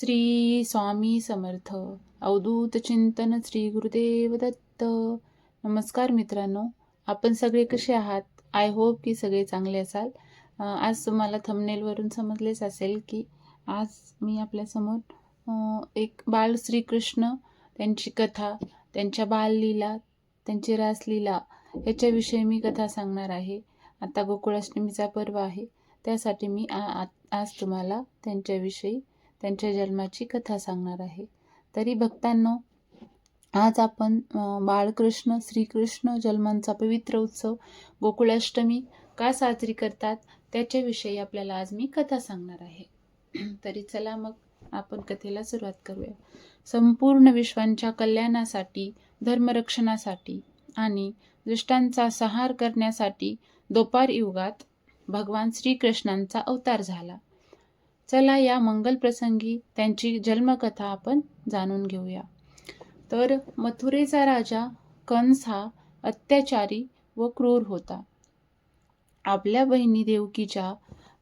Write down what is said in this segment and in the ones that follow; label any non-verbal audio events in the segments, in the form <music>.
श्री स्वामी समर्थ. अवधूत चिंतन श्री गुरुदेव दत्त. नमस्कार मित्रांनो आपण सगळे कसे आहात? आय होप की सगळे चांगले असाल. आज तुम्हाला थंबनेलवरून समजलेच असेल की आज मी आपल्यासमोर एक बाळ श्रीकृष्ण त्यांची कथा त्यांच्या बाललीला त्यांची रासलीला याच्याविषयी मी कथा सांगणार आहे. आता गोकुळाष्टमीचा पर्व आहे. त्यासाठी मी आ आ- आज तुम्हाला त्यांच्याविषयी त्यांच्या जन्माची कथा सांगणार आहे. तरी भक्तांनो आज आपण बाळकृष्ण श्रीकृष्ण जन्मांचा पवित्र उत्सव गोकुळाष्टमी का साजरी करतात त्याच्याविषयी आपल्याला आज मी कथा सांगणार आहे. <clears throat> तरी चला मग आपण कथेला सुरुवात करूया. संपूर्ण विश्वांच्या कल्याणासाठी धर्मरक्षणासाठी आणि दुष्टांचा संहार करण्यासाठी दोपार युगात भगवान श्रीकृष्णांचा अवतार झाला. चला या मंगल प्रसंगी त्यांची जन्मकथा आपण जाणून घेऊया. तर मथुरेचा राजा कंस हा अत्याचारी व क्रूर होता. आपल्या बहिणी देवकीच्या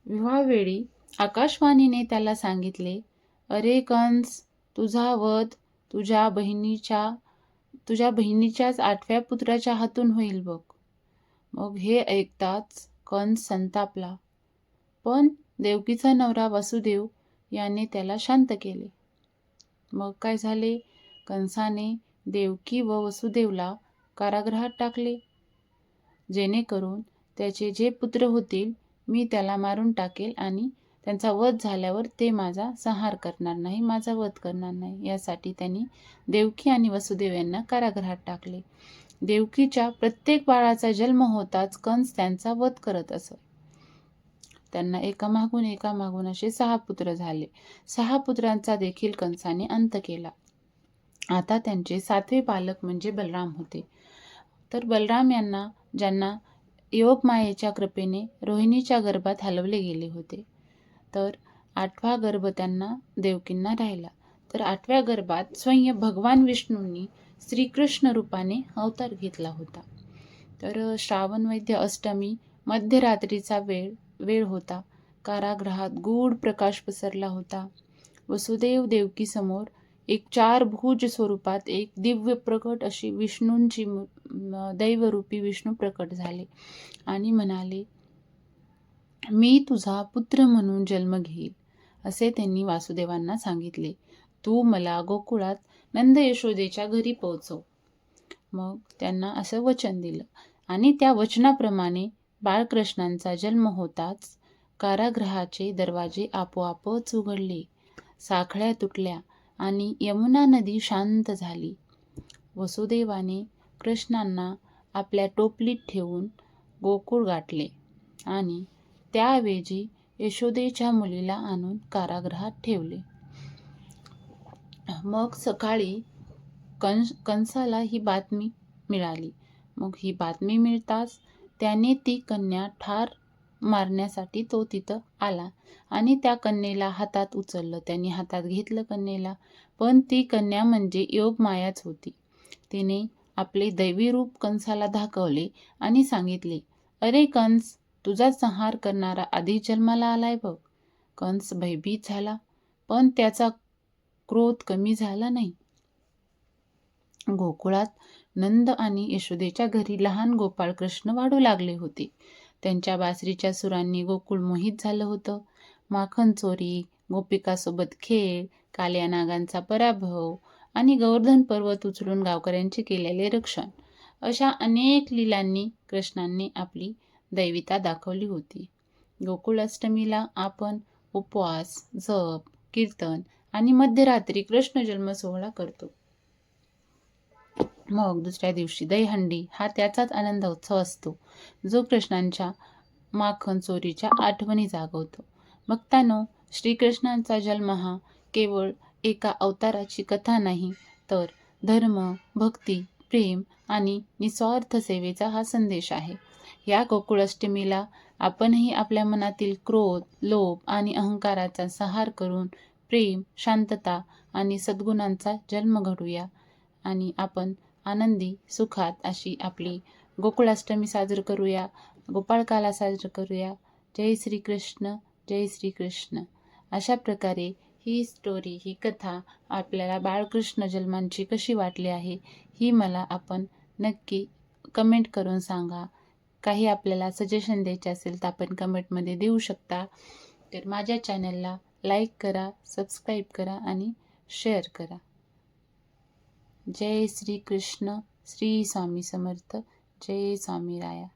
विवाहवेळी आकाशवाणीने त्याला सांगितले अरे कंस तुझा वध तुझ्या बहिणीच्या तुझ्या बहिणीच्याच आठव्या पुत्राच्या हातून होईल बघ. मग हे ऐकताच कंस संतापला. पण देवकीचा नवरा वासुदेव याने त्याला शांत केले. मग काय झाले? कंसाने देवकी व वसुदेवला कारागृहात टाकले. जेणेकरून त्याचे जे पुत्र होतील मी त्याला मारून टाकेल आणि त्यांचा वध झाल्यावर ते माझा संहार करणार नाही माझा वध करणार नाही यासाठी त्यांनी देवकी आणि वसुदेव यांना कारागृहात टाकले. देवकीच्या प्रत्येक बाळाचा जन्म होताच कंस त्यांचा वध करत असत. त्यांना एकामागून एकामागून असे सहा पुत्र झाले. सहा पुत्रांचा देखील कंसाने अंत केला. आता त्यांचे सातवे पालक म्हणजे बलराम होते. तर बलराम यांना ज्यांना योगमायेच्या कृपेने रोहिणीच्या गर्भात हलवले गेले होते. तर आठवा गर्भ त्यांना देवकींना राहिला. तर आठव्या गर्भात स्वयं भगवान विष्णूंनी श्रीकृष्ण रूपाने अवतार घेतला होता. तर श्रावण वैद्य अष्टमी मध्यरात्रीचा वेळ वेळ होता. कारागृहात गूढ प्रकाश पसरला होता. वसुदेव देवकीसमोर एक चार भुज स्वरूपात एक दिव्य प्रकट अशी विष्णूंची दैवरूपी विष्णू प्रकट झाले आणि म्हणाले मी तुझा पुत्र म्हणून जन्म घेईल असे त्यांनी वासुदेवांना सांगितले. तू मला गोकुळात नंद यशोदेच्या घरी पोहोचव. मग त्यांना असं वचन दिलं आणि त्या वचनाप्रमाणे बाळकृष्णांचा जन्म होताच कारागृहाचे दरवाजे आपोआपच उघडले. साखळ्या तुटल्या आणि यमुना नदी शांत झाली. वसुदेवाने कृष्णांना आपल्या टोपलीत ठेवून गोकुळ गाठले आणि त्याऐवजी यशोदेच्या मुलीला आणून कारागृहात ठेवले. मग सकाळी कंस कंसाला ही बातमी मिळाली. मग ही बातमी मिळताच त्याने ती कन्या ठार मारण्यासाठी तो तिथं आला आणि त्या कन्येला हातात उचललं. त्यांनी हातात घेतलं कन्येला पण ती कन्या म्हणजे योगमायाच होती. तिने आपले दैवी रूप कंसाला दाखवले आणि सांगितले अरे कंस तुझा संहार करणारा आधी जन्माला आलाय बघ. कंस भयभीत झाला पण त्याचा क्रोध कमी झाला नाही. गोकुळात नंद आणि यशोदेच्या घरी लहान गोपाळ कृष्ण वाढू लागले होते. त्यांच्या बासरीच्या सुरांनी गोकुळ मोहित झालं होतं. माखन चोरी गोपिकासोबत खेळ काल्या नागांचा पराभव आणि गोवर्धन पर्वत उचलून गावकऱ्यांचे केलेले रक्षण अशा अनेक लीलांनी कृष्णांनी आपली दैविता दाखवली होती. गोकुळाष्टमीला आपण उपवास जप कीर्तन आणि मध्यरात्री कृष्ण जन्म सोहळा करतो. मग दुसऱ्या दिवशी दहीहंडी हा त्याचाच आनंद उत्सव असतो. जो कृष्णांच्या माखन चोरीच्या आठवणी जागवतो. भक्तांनो श्रीकृष्णांचा जन्म हा केवळ एका अवताराची कथा नाही तर धर्म भक्ती प्रेम आणि निस्वार्थ सेवेचा हा संदेश आहे. या गोकुळाष्टमीला आपणही आपल्या मनातील क्रोध लोभ आणि अहंकाराचा संहार करून प्रेम शांतता आणि सद्गुणांचा जन्म घडूया आणि आपण आनंदी सुखात अशी आपली गोकुळाष्टमी साजरी करूया गोपाळकाला साजरं करूया. जय श्रीकृष्ण जय श्रीकृष्ण. अशा प्रकारे ही स्टोरी ही कथा आपल्याला बाळकृष्ण जन्मांची कशी वाटली आहे ही मला आपण नक्की कमेंट करून सांगा. काही आपल्याला सजेशन द्यायचे असेल तर आपण कमेंटमध्ये देऊ शकता. तर माझ्या चॅनलला लाईक करा सबस्क्राईब करा आणि शेअर करा. जय श्री कृष्ण श्री स्वामी समर्थ जय स्वामी राया.